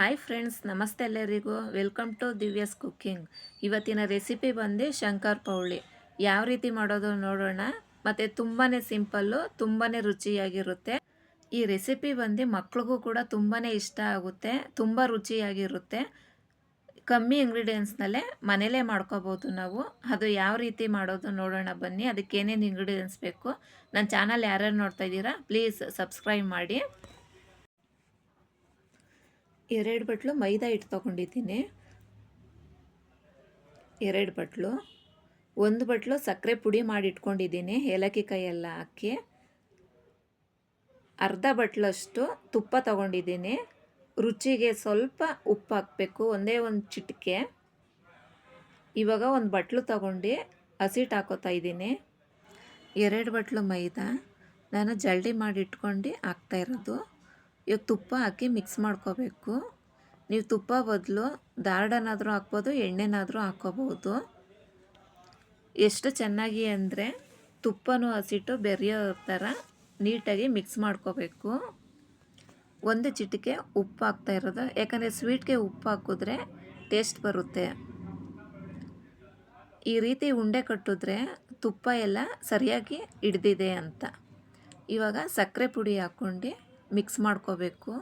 Hi friends ನಮಸ್ತೆ ಎಲ್ಲರಿಗೂ. Welcome to Divya's cooking ಇವತ್ತಿನ ರೆಸಿಪಿ ಬಂದು ಶಂಕರ್ ಪೌಳಿ ಯಾವ ರೀತಿ ಮಾಡೋದು ನೋಡೋಣ. ಮತ್ತು ತುಂಬಾ ಸಿಂಪಲ್ಲು ತುಂಬಾ ರುಚಿಯಾಗಿರುತ್ತೆ. ಈ ರೆಸಿಪಿ ಬಂದು ಮಕ್ಳಿಗೂ ಕೂಡ ತುಂಬಾ ಇಷ್ಟ ಆಗುತ್ತೆ. ತುಂಬ ರುಚಿಯಾಗಿರುತ್ತೆ. ಕಮ್ಮಿ ಇಂಗ್ರೀಡಿಯೆಂಟ್ಸ್ನಲ್ಲೇ ಮನೇಲೇ ಮಾಡ್ಕೋಬೋದು ನಾವು. ಅದು ಯಾವ ರೀತಿ ಮಾಡೋದು ನೋಡೋಣ ಬನ್ನಿ. ಅದಕ್ಕೆ ಏನೇನು ಇಂಗ್ರೀಡಿಯೆಂಟ್ಸ್ ಬೇಕು. ನನ್ನ ಚಾನಲ್ ಯಾರ್ಯಾರು ನೋಡ್ತಾ ಇದ್ದೀರಾ ಪ್ಲೀಸ್ ಸಬ್ಸ್ಕ್ರೈಬ್ ಮಾಡಿ. ಎರಡು ಬಟ್ಲು ಮೈದಾ ಹಿಟ್ಟು ತೊಗೊಂಡಿದ್ದೀನಿ. ಎರಡು ಬಟ್ಲು. ಒಂದು ಬಟ್ಲು ಸಕ್ಕರೆ ಪುಡಿ ಮಾಡಿ ಇಟ್ಕೊಂಡಿದ್ದೀನಿ, ಏಲಕ್ಕಿ ಕೈಯೆಲ್ಲ ಹಾಕಿ. ಅರ್ಧ ಬಟ್ಲಷ್ಟು ತುಪ್ಪ ತೊಗೊಂಡಿದ್ದೀನಿ. ರುಚಿಗೆ ಸ್ವಲ್ಪ ಉಪ್ಪು ಹಾಕಬೇಕು, ಒಂದೇ ಒಂದು ಚಿಟಿಕೆ. ಇವಾಗ ಒಂದು ಬಟ್ಲು ತೊಗೊಂಡು ಹಸಿಟ್ಟು ಹಾಕೋತಾ ಇದ್ದೀನಿ. ಎರಡು ಬಟ್ಲು ಮೈದಾ. ನಾನು ಜಲ್ಡಿ ಮಾಡಿ ಇಟ್ಕೊಂಡು ಹಾಕ್ತಾಯಿರೋದು ಇವಾಗ ತುಪ್ಪ ಹಾಕಿ ಮಿಕ್ಸ್ ಮಾಡ್ಕೋಬೇಕು. ನೀವು ತುಪ್ಪ ಬದಲು ದಾರ್ಡನಾದರೂ ಹಾಕ್ಬೋದು, ಎಣ್ಣೆನಾದರೂ ಹಾಕ್ಕೋಬೋದು. ಎಷ್ಟು ಚೆನ್ನಾಗಿ ಅಂದರೆ ತುಪ್ಪನೂ ಹಸಿಟ್ಟು ಬೆರೆಯೋ ಥರ ನೀಟಾಗಿ ಮಿಕ್ಸ್ ಮಾಡ್ಕೋಬೇಕು. ಒಂದು ಚಿಟಿಕೆ ಉಪ್ಪು ಹಾಕ್ತಾ ಇರೋದು. ಯಾಕಂದರೆ ಸ್ವೀಟ್ಗೆ ಉಪ್ಪು ಹಾಕಿದ್ರೆ ಟೇಸ್ಟ್ ಬರುತ್ತೆ. ಈ ರೀತಿ ಉಂಡೆ ಕಟ್ಟಿದ್ರೆ ತುಪ್ಪ ಎಲ್ಲ ಸರಿಯಾಗಿ ಹಿಡ್ದಿದೆ ಅಂತ. ಇವಾಗ ಸಕ್ಕರೆ ಪುಡಿ ಹಾಕ್ಕೊಂಡು ಮಿಕ್ಸ್ ಮಾಡ್ಕೋಬೇಕು.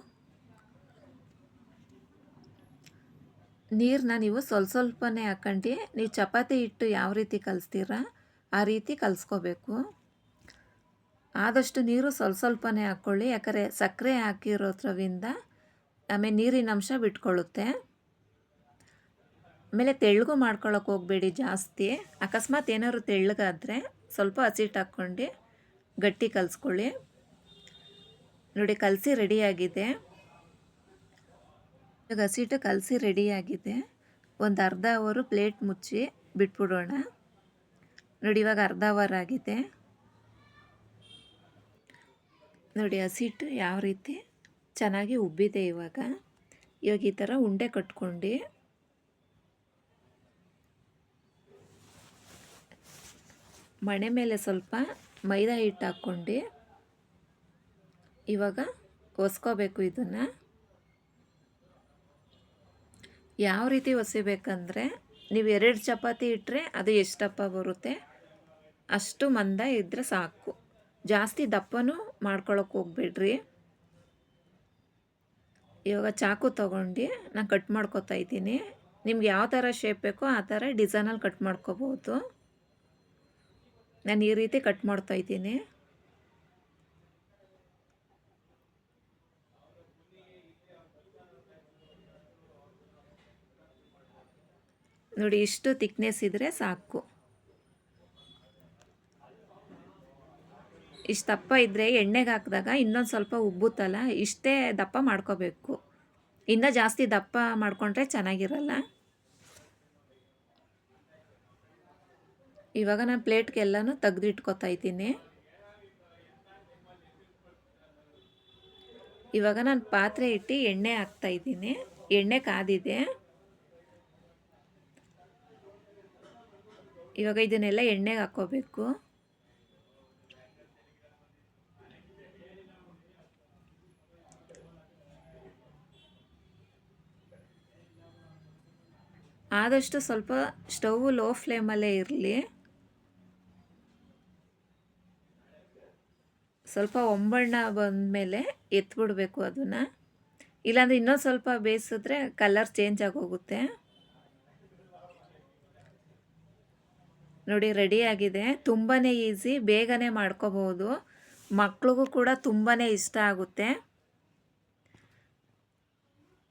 ನೀರನ್ನ ನೀವು ಸ್ವಲ್ಪ ಸ್ವಲ್ಪನೇ ಹಾಕೊಂಡು, ನೀವು ಚಪಾತಿ ಹಿಟ್ಟು ಯಾವ ರೀತಿ ಕಲಿಸ್ತೀರ ಆ ರೀತಿ ಕಲಿಸ್ಕೋಬೇಕು. ಆದಷ್ಟು ನೀರು ಸ್ವಲ್ಪ ಸ್ವಲ್ಪನೇ ಹಾಕ್ಕೊಳ್ಳಿ ಯಾಕಂದರೆ ಸಕ್ಕರೆ ಹಾಕಿರೋದ್ರವಿಂದ ಆಮೇಲೆ ನೀರಿನ ಅಂಶ ಬಿಟ್ಕೊಳ್ಳುತ್ತೆ. ಆಮೇಲೆ ತೆಳ್ಳಗೂ ಮಾಡ್ಕೊಳ್ಳೋಕೆ ಹೋಗಬೇಡಿ ಜಾಸ್ತಿ. ಅಕಸ್ಮಾತ್ ಏನಾದ್ರು ತೆಳ್ಳಗಾದರೆ ಸ್ವಲ್ಪ ಹಸಿಟ್ಟು ಹಾಕ್ಕೊಂಡು ಗಟ್ಟಿ ಕಲಿಸ್ಕೊಳ್ಳಿ. ನೋಡಿ, ಕಲಸಿ ರೆಡಿಯಾಗಿದೆ. ಇವಾಗ ಹಸಿಟ್ಟು ಕಲಸಿ ರೆಡಿಯಾಗಿದೆ. ಒಂದು ಅರ್ಧ ಅವರು ಪ್ಲೇಟ್ ಮುಚ್ಚಿ ಬಿಟ್ಬಿಡೋಣ. ನೋಡಿ, ಇವಾಗ ಅರ್ಧ ಅವರ್ ಆಗಿದೆ. ನೋಡಿ, ಹಸಿಟ್ಟು ಯಾವ ರೀತಿ ಚೆನ್ನಾಗಿ ಉಬ್ಬಿದೆ ಇವಾಗ. ಇವಾಗ ಈ ಥರ ಉಂಡೆ ಕಟ್ಕೊಂಡು. ಮಣೆ ಮೇಲೆ ಸ್ವಲ್ಪ ಮೈದಾ ಹಿಟ್ಟು ಹಾಕ್ಕೊಂಡು ಇವಾಗ ಒಸ್ಕೋಬೇಕು ಇದನ್ನು. ಯಾವ ರೀತಿ ಒಸಿಬೇಕಂದ್ರೆ ನೀವು ಎರಡು ಚಪಾತಿ ಇಟ್ಟರೆ ಅದು ಎಷ್ಟು ದಪ್ಪ ಬರುತ್ತೆ? ಅಷ್ಟು ಮಂದ ಇದ್ದರೆ ಸಾಕು. ಜಾಸ್ತಿ ದಪ್ಪನೂ ಮಾಡ್ಕೊಳಕ್ಕೆ ಹೋಗ್ಬೇಡ್ರಿ. ಇವಾಗ ಚಾಕು ತಗೊಂಡು ನಾನು ಕಟ್ ಮಾಡ್ಕೊತಾ ಇದ್ದೀನಿ. ನಿಮ್ಗೆ ಯಾವ ಥರ ಶೇಪ್ ಬೇಕೋ ಆ ಥರ ಡಿಸೈನಲ್ಲಿ ಕಟ್ ಮಾಡ್ಕೋಬೋದು. ನಾನು ಈ ರೀತಿ ಕಟ್ ಮಾಡ್ತಾ ನೋಡಿ, ಇಷ್ಟು ತಿಕ್ನೆಸ್ ಇದ್ದರೆ ಸಾಕು. ಇಷ್ಟು ದಪ್ಪ ಇದ್ದರೆ ಎಣ್ಣೆಗೆ ಹಾಕಿದಾಗ ಇನ್ನೊಂದು ಸ್ವಲ್ಪ ಉಬ್ಬುತ್ತಲ್ಲ, ಇಷ್ಟೇ ದಪ್ಪ ಮಾಡ್ಕೋಬೇಕು. ಇನ್ನೂ ಜಾಸ್ತಿ ದಪ್ಪ ಮಾಡಿಕೊಂಡ್ರೆ ಚೆನ್ನಾಗಿರಲ್ಲ. ಇವಾಗ ನಾನು ಪ್ಲೇಟ್ಗೆಲ್ಲನೂ ತೆಗೆದಿಟ್ಕೋತಾ ಇದ್ದೀನಿ. ಇವಾಗ ನಾನು ಪಾತ್ರೆ ಇಟ್ಟು ಎಣ್ಣೆ ಹಾಕ್ತಾ ಇದ್ದೀನಿ. ಎಣ್ಣೆ ಕಾದಿದೆ. ಇವಾಗ ಇದನ್ನೆಲ್ಲ ಎಣ್ಣೆಗೆ ಹಾಕ್ಕೋಬೇಕು. ಆದಷ್ಟು ಸ್ವಲ್ಪ ಸ್ಟವ್ ಲೋ ಫ್ಲೇಮಲ್ಲೇ ಇರಲಿ. ಸ್ವಲ್ಪ ಒಂಬಣ್ಣ ಬಂದಮೇಲೆ ಎತ್ಬಿಡ್ಬೇಕು ಅದನ್ನು. ಇಲ್ಲಾಂದರೆ ಇನ್ನೊಂದು ಸ್ವಲ್ಪ ಬೇಯಿಸಿದ್ರೆ ಕಲರ್ ಚೇಂಜ್ ಆಗೋಗುತ್ತೆ. ನೋಡಿ ರೆಡಿಯಾಗಿದೆ ತುಂಬಾ ಈಸಿ ಬೇಗನೆ ಮಾಡ್ಕೋಬೋದು ಮಕ್ಳಿಗೂ ಕೂಡ ತುಂಬಾ ಇಷ್ಟ ಆಗುತ್ತೆ.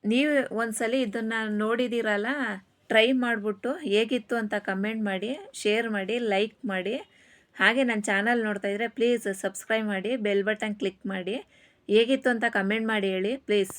ನೀವು ಒಂದ್ಸಲ ಇದನ್ನು ನೋಡಿದ್ದೀರಲ್ಲ ಟ್ರೈ ಮಾಡಿಬಿಟ್ಟು ಹೇಗಿತ್ತು ಅಂತ ಕಮೆಂಟ್ ಮಾಡಿ ಶೇರ್ ಮಾಡಿ ಲೈಕ್ ಮಾಡಿ. ಹಾಗೆ ನನ್ನ ಚಾನಲ್ ನೋಡ್ತಾ ಇದ್ದರೆ ಪ್ಲೀಸ್ ಸಬ್ಸ್ಕ್ರೈಬ್ ಮಾಡಿ ಬೆಲ್ ಬಟನ್ ಕ್ಲಿಕ್ ಮಾಡಿ. ಹೇಗಿತ್ತು ಅಂತ ಕಮೆಂಟ್ ಮಾಡಿ ಹೇಳಿ ಪ್ಲೀಸ್